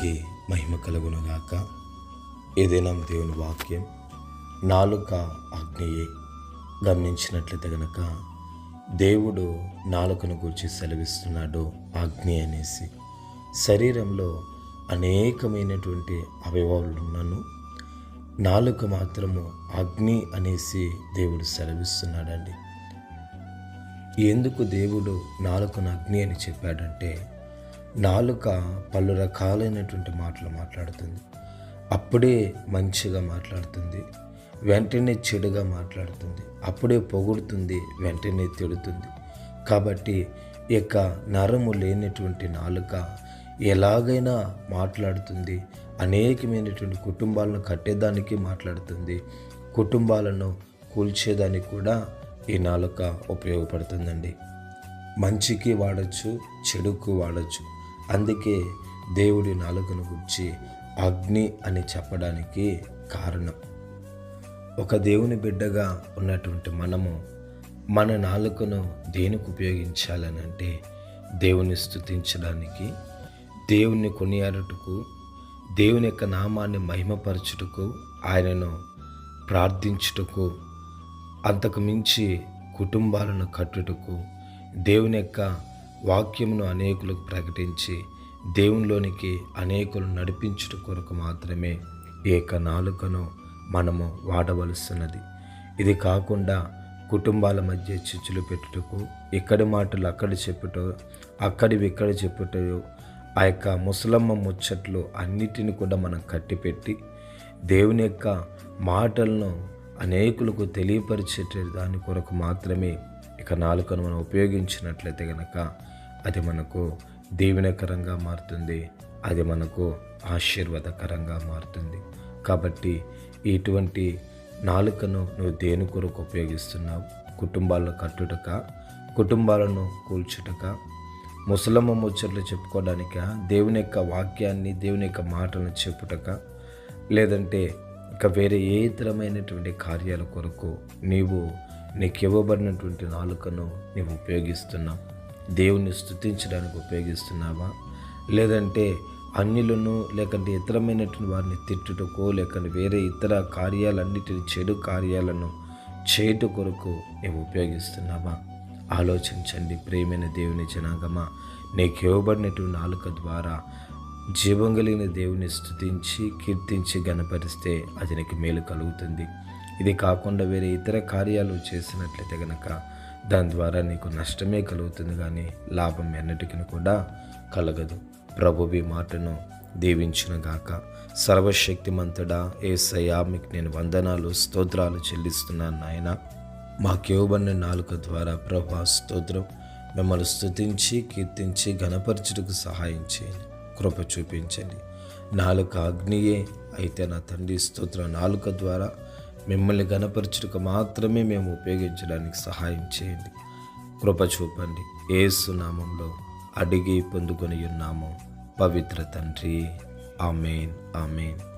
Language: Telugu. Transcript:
దేవునికి మహిమ కలుగునుగాక. ఏదైనా దేవుని వాక్యం నాలుక ఆజ్ఞయే. గమనించినట్లయితే గనక దేవుడు నాలుకను గురించి సెలవిస్తున్నాడు ఆజ్ఞ అనేసి. శరీరంలో అనేకమైనటువంటి అవయవాలు ఉన్నాను. నాలుక మాత్రము అగ్ని అనేసి దేవుడు సెలవిస్తున్నాడండి. ఎందుకు దేవుడు నాలుకను అగ్ని అని చెప్పాడంటే నాలుక పలు రకాలైనటువంటి మాటలు మాట్లాడుతుంది. అప్పుడే మంచిగా మాట్లాడుతుంది. వెంటనే చెడుగా మాట్లాడుతుంది. అప్పుడే పొగుడుతుంది వెంటనే తిడుతుంది. కాబట్టి ఇక యొక్క నరము లేనటువంటి నాలుక ఎలాగైనా మాట్లాడుతుంది. అనేకమైనటువంటి కుటుంబాలను కట్టేదానికి మాట్లాడుతుంది. కుటుంబాలను కూల్చేదానికి కూడా ఈ నాలుక ఉపయోగపడుతుందండి. మంచికి వాడచ్చు చెడుకు వాడచ్చు. అందుకే దేవుడి నాలుకను గుర్చి అగ్ని అని చెప్పడానికి కారణం. ఒక దేవుని బిడ్డగా ఉన్నటువంటి మనము మన నాలుకను దేనికి ఉపయోగించాలని అంటే దేవుని స్థుతించడానికి దేవుని కొనియాడుటకు దేవుని యొక్క నామాన్ని మహిమపరచుటకు ఆయనను ప్రార్థించుటకు అంతకు మించి కుటుంబాలను కట్టుటకు దేవుని యొక్క వాక్యమును అనేకులకు ప్రకటించి దేవునిలోనికి అనేకులు నడిపించుట కొరకు మాత్రమే ఏక నాలుకను మనము వాడవలసినది. ఇది కాకుండా కుటుంబాల మధ్య చిచ్చులు పెట్టుటకు ఇక్కడి మాటలు అక్కడ చెప్పుట అక్కడివి ఇక్కడ చెప్పుట ఆ యొక్క ముసలమ్మ ముచ్చట్లు అన్నిటిని కూడా మనం కట్టిపెట్టి దేవుని యొక్క మాటలను అనేకులకు తెలియపరిచే దాని కొరకు మాత్రమే ఇక నాలుకను మనం ఉపయోగించినట్లయితే కనుక అది మనకు దీవెనకరంగా మారుతుంది. అది మనకు ఆశీర్వాదకరంగా మారుతుంది. కాబట్టి ఇటువంటి నాలుకను నువ్వు దేని కొరకు ఉపయోగిస్తున్నావు? కుటుంబాలను కట్టుటక? కుటుంబాలను కూల్చుటక? ముసలమ్మ ముచ్చట్లు చెప్పుకోవడానిక? దేవుని యొక్క వాక్యాన్ని దేవుని యొక్క మాటలను చెప్పుటక? లేదంటే ఇక వేరే ఏ ఇతరమైనటువంటి కార్యాల కొరకు నీవు నీకు ఇవ్వబడినటువంటి నాలుకను నీవు ఉపయోగిస్తున్నావు. దేవుణ్ణి స్థుతించడానికి ఉపయోగిస్తున్నావా? లేదంటే అన్యులను లేకంటే ఇతరమైనటువంటి వారిని తిట్టుటకో లేకంటే వేరే ఇతర కార్యాలన్నిటిని చెడు కార్యాలను చేయుట కొరకు నీవు ఉపయోగిస్తున్నావా? ఆలోచించండి ప్రేమైన దేవుని జనాగమా. నీకు ఇవ్వబడినటువంటి నాలుక ద్వారా జీవం కలిగిన దేవుని స్థుతించి కీర్తించి గనపరిస్తే అది నీకు మేలు కలుగుతుంది. ఇది కాకుండా వేరే ఇతర కార్యాలు చేసినట్లయితే గనక దాని ద్వారా నీకు నష్టమే కలుగుతుంది కానీ లాభం ఎన్నటికీ కూడా కలగదు. ప్రభువి మాటను దీవించునుగాక సర్వశక్తిమంతుడా ఏసయ్యా మీకు నేను వందనాలు స్తోత్రాలు చెల్లిస్తున్నాను నాయన. మాకివ్వబడిన నాలుక ద్వారా ప్రభా స్తోత్రం. మిమ్మల్ని స్థుతించి కీర్తించి ఘనపరచుటకు సహాయం చేయండి. కృప చూపించండి. నాలుక అగ్నియే అయితే నా తండ్రి స్తోత్రం. నాలుక ద్వారా మిమ్మల్ని గనపరచుటకు మాత్రమే మేము ఉపయోగించడానికి సహాయం చేయండి. కృప చూపండి. ఏసు నామంలో అడిగి పొందుకొని ఉన్నాము. పవిత్ర తండ్రి. ఆమెన్. ఆమెన్.